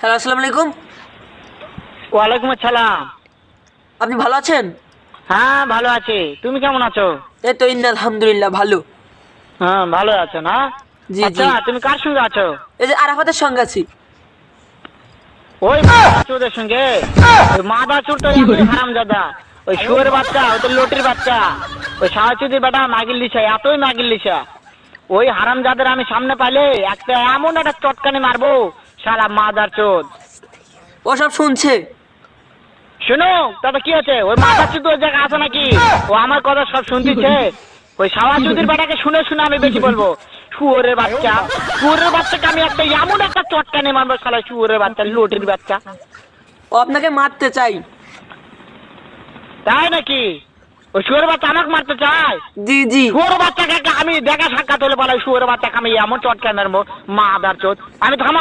Hello আসসালামু আলাইকুম। ওয়ালাইকুম আসসালাম। আপনি ভালো আছেন? হ্যাঁ ভালো আছি। তুমি কেমন আছো? এই তো ইন্না আলহামদুলিল্লাহ ভালো। হ্যাঁ ভালো আছো না? জি, আচ্ছা। তুমি কার সঙ্গে আছো? এই যে আরাফাতের সঙ্গে আছি। ওই চোদের সঙ্গে? ওই মাদা চোর তো হারাম দাদা ওই শুয়ের বাচ্চা ওই তো লটির বাচ্চা। ওই সাহাচুদির বেটা মাগিল লিসা এতই মাগিল লিসা ওই হারাম যাদের আমি সামনে পাইলে একটা এমন একটা চটকানি মারবো সারা মাদার চোদ ও সব শুনছে? শোনো তবে কি আছে ওই মাথা চুদ ওই জায়গা আছে নাকি? ও আমার কথা সব শুনতেছে। ওই সাওয়া চুদির বেটাকে শুনে শুনে আমি বেশি বলব। শুয়োরের বাচ্চা। শুয়োরের বাচ্চাকে আমি একটা এমন একটা মারবো সালা শুয়োরের বাচ্চা লটির বাচ্চা। ও আপনাকে মারতে চাই। তাই নাকি? ওই শুয়োরের বাচ্চা আমাকে মারতে চায়? জি জি। শুয়োর বাচ্চাকে আমি দেখা সাক্ষাৎ হলে বলে শুয়োরের বাচ্চাকে আমি এমন চটকানি মারবো মা আদার চোদ আমি থামা